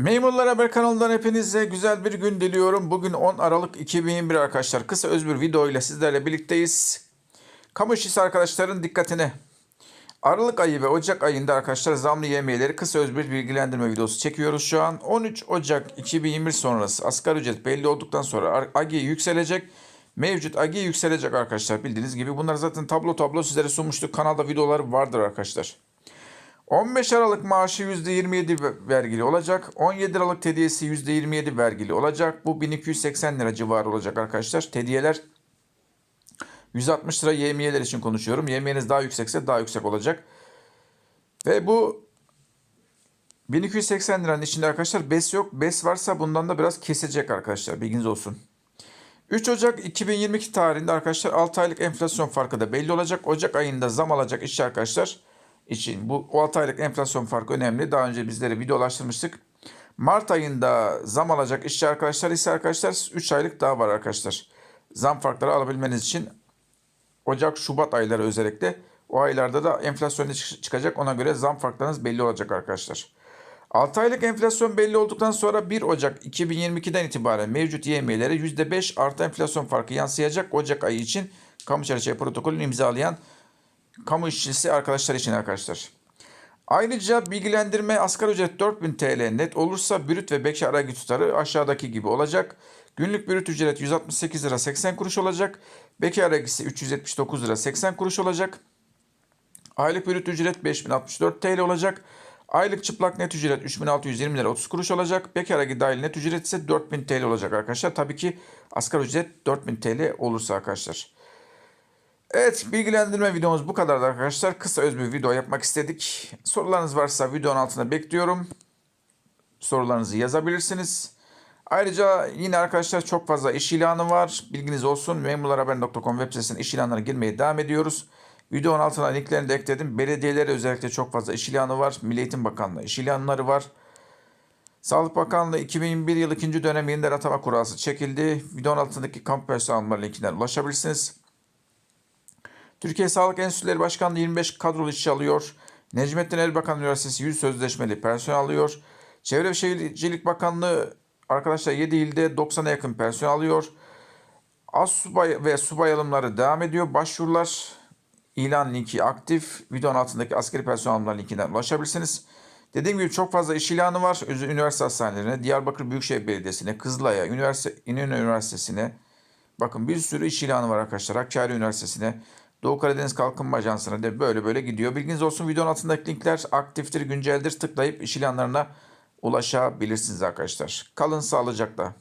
Memurlar Haber kanalından hepinize güzel bir gün diliyorum. Bugün 10 Aralık 2021 arkadaşlar. Kısa öz bir video ile sizlerle birlikteyiz. Kamu işçisi arkadaşların dikkatine. Aralık ayı ve Ocak ayında arkadaşlar zamlı yemeğleri kısa öz bir bilgilendirme videosu çekiyoruz şu an. 13 Ocak 2021 sonrası asgari ücret belli olduktan sonra AGI yükselecek. Mevcut AGI yükselecek arkadaşlar bildiğiniz gibi. Bunlar zaten tablo tablo sizlere sunmuştuk. Kanalda videoları vardır arkadaşlar. 15 Aralık maaşı %27 vergili olacak. 17 Aralık tediyesi %27 vergili olacak. Bu 1280 lira civarı olacak arkadaşlar. Tediyeler 160 lira yemiyeler için konuşuyorum. Yemiyeniz daha yüksekse daha yüksek olacak. Ve bu 1280 liranın içinde arkadaşlar BES yok. BES varsa bundan da biraz kesecek arkadaşlar. Bilginiz olsun. 3 Ocak 2022 tarihinde arkadaşlar 6 aylık enflasyon farkı da belli olacak. Ocak ayında zam alacak işçi arkadaşlar için bu 6 aylık enflasyon farkı önemli. Daha önce bizlere videolaştırmıştık. Mart ayında zam alacak işçi arkadaşlar ise arkadaşlar 3 aylık daha var arkadaşlar. Zam farkları alabilmeniz için Ocak, Şubat ayları özellikle o aylarda da enflasyon çıkacak ona göre zam farklarınız belli olacak arkadaşlar. 6 aylık enflasyon belli olduktan sonra 1 Ocak 2022'den itibaren mevcut yemeğlere %5 artı enflasyon farkı yansıyacak Ocak ayı için kamu çerçeve protokolünü imzalayan kamu işçisi arkadaşlar için arkadaşlar. Ayrıca bilgilendirme asgari ücret 4000 TL net olursa brüt ve bekar aragi tutarı aşağıdaki gibi olacak. Günlük brüt ücret 168 lira 80 kuruş olacak. Bekar aragisi 379 lira 80 kuruş olacak. Aylık brüt ücret 5064 TL olacak. Aylık çıplak net ücret 3620 lira 30 kuruş olacak. Bekar aragi dahil net ücret ise 4000 TL olacak arkadaşlar. Tabii ki asgari ücret 4000 TL olursa arkadaşlar. Evet bilgilendirme videomuz bu kadardı arkadaşlar. Kısa öz bir video yapmak istedik. Sorularınız varsa videonun altına bekliyorum. Sorularınızı yazabilirsiniz. Ayrıca yine arkadaşlar çok fazla iş ilanı var. Bilginiz olsun. Memurlarhaber.com web sitesine iş ilanları girmeye devam ediyoruz. Videonun altına linklerini de ekledim. Belediyelere özellikle çok fazla iş ilanı var. Milli Eğitim Bakanlığı iş ilanları var. Sağlık Bakanlığı 2021 yıl 2. dönem yeniden atama kurası çekildi. Videonun altındaki kamp personel alma linkinden ulaşabilirsiniz. Türkiye Sağlık Enstitüleri Başkanlığı 25 kadrolu işçi alıyor. Necmettin Erbakan Üniversitesi 100 sözleşmeli personel alıyor. Çevre ve Şehircilik Bakanlığı arkadaşlar 7 ilde 90'a yakın personel alıyor. Az subay ve subay alımları devam ediyor. Başvurular ilan linki aktif. Videonun altındaki askeri personel alımlar linkinden ulaşabilirsiniz. Dediğim gibi çok fazla iş ilanı var. Üniversite hastanelerine, Diyarbakır Büyükşehir Belediyesi'ne, Kızılay'a, Üniversite, İnönü Üniversitesi'ne, Bakın bir sürü iş ilanı var arkadaşlar. Hakkari Üniversitesi'ne, Doğu Karadeniz Kalkınma Ajansı'na de böyle böyle gidiyor. Bilginiz olsun videonun altındaki linkler aktiftir, günceldir. Tıklayıp iş ilanlarına ulaşabilirsiniz arkadaşlar. Kalın sağlıcakla.